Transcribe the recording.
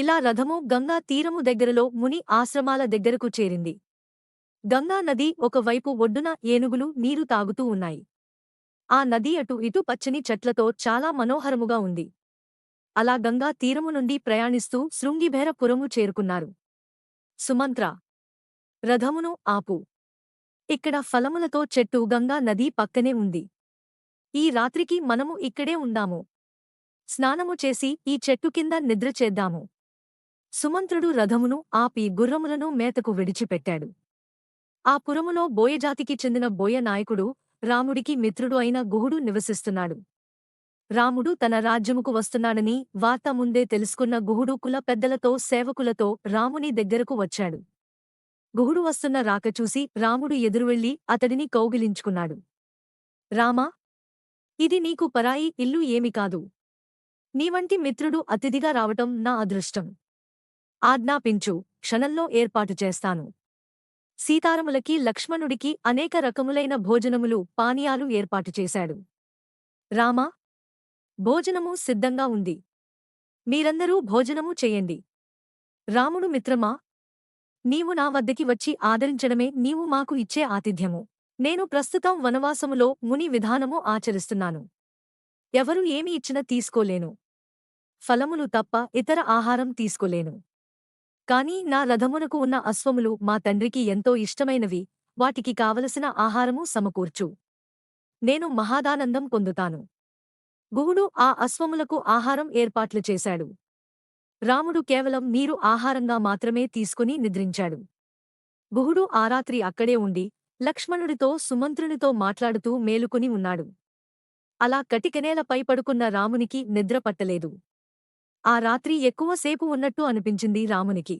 ఇలా రథము గంగా తీరము దగ్గరలో ముని ఆశ్రమాల దగ్గరకు చేరింది. గంగా నది ఒకవైపు ఒడ్డున ఏనుగులు నీరు తాగుతూ ఉన్నాయి. ఆ నది అటు ఇటు పచ్చని చెట్లతో చాలా మనోహరముగా ఉంది. అలా గంగా తీరము నుండి ప్రయాణిస్తూ శృంగిభేరపురము చేరుకున్నారు. సుమంత్ర రథమును ఆపు. ఇక్కడ ఫలములతో చెట్టు గంగా నది పక్కనే ఉంది. ఈ రాత్రికి మనము ఇక్కడే ఉందాము. స్నానము చేసి ఈ చెట్టు కింద నిద్ర చేద్దాము. సుమంత్రుడు రథమును ఆపి గుర్రములను మేతకు విడిచిపెట్టాడు. ఆ పురములో బోయజాతికి చెందిన బోయ నాయకుడు రాముడికి మిత్రుడు అయిన గుహుడు నివసిస్తున్నాడు. రాముడు తన రాజ్యముకు వస్తున్నాడని వార్త ముందే తెలుసుకున్న గుహుడు కుల పెద్దలతో సేవకులతో రాముని దగ్గరకు వచ్చాడు. గుహుడు వస్తున్న రాక చూసి రాముడు ఎదురువెళ్ళి అతడిని కౌగిలించుకున్నాడు. రామా ఇది నీకు పరాయి ఇల్లు ఏమి కాదు. నీవంటి మిత్రుడు అతిథిగా రావటం నా అదృష్టం. ఆజ్ఞాపించు క్షణంలో ఏర్పాటు చేస్తాను. సీతారములకి లక్ష్మణుడికి అనేక రకములైన భోజనములు పానీయాలు ఏర్పాటు చేశాడు. రామా! భోజనము సిద్ధంగా ఉంది. మీరందరూ భోజనము చెయ్యండి రాముడు మిత్రమా! నీవు నా వద్దకి వచ్చి ఆదరించడమే నీవు మాకు ఇచ్చే ఆతిథ్యము. నేను ప్రస్తుతం వనవాసములో ముని విధానము ఆచరిస్తున్నాను. ఎవరు ఏమి ఇచ్చినా తీసుకోలేను. ఫలములు తప్ప ఇతర ఆహారం తీసుకోలేను. కాని నా రథమునకు ఉన్న అశ్వములు మా తండ్రికి ఎంతో ఇష్టమైనవి. వాటికి కావలసిన ఆహారము సమకూర్చు. నేను మహాదానందం పొందుతాను. గుహుడు ఆ అశ్వములకు ఆహారం ఏర్పాట్లు చేశాడు. రాముడు కేవలం నీరు ఆహారంగా మాత్రమే తీసుకుని నిద్రించాడు. గుహుడు ఆ రాత్రి అక్కడే ఉండి లక్ష్మణుడితో సుమంత్రునితో మాట్లాడుతూ మేలుకుని ఉన్నాడు. అలా కటికనేలపై పడుకున్న రామునికి నిద్ర పట్టలేదు. ఆ రాత్రి ఎక్కువసేపు ఉన్నట్టు అనిపించింది రామునికి.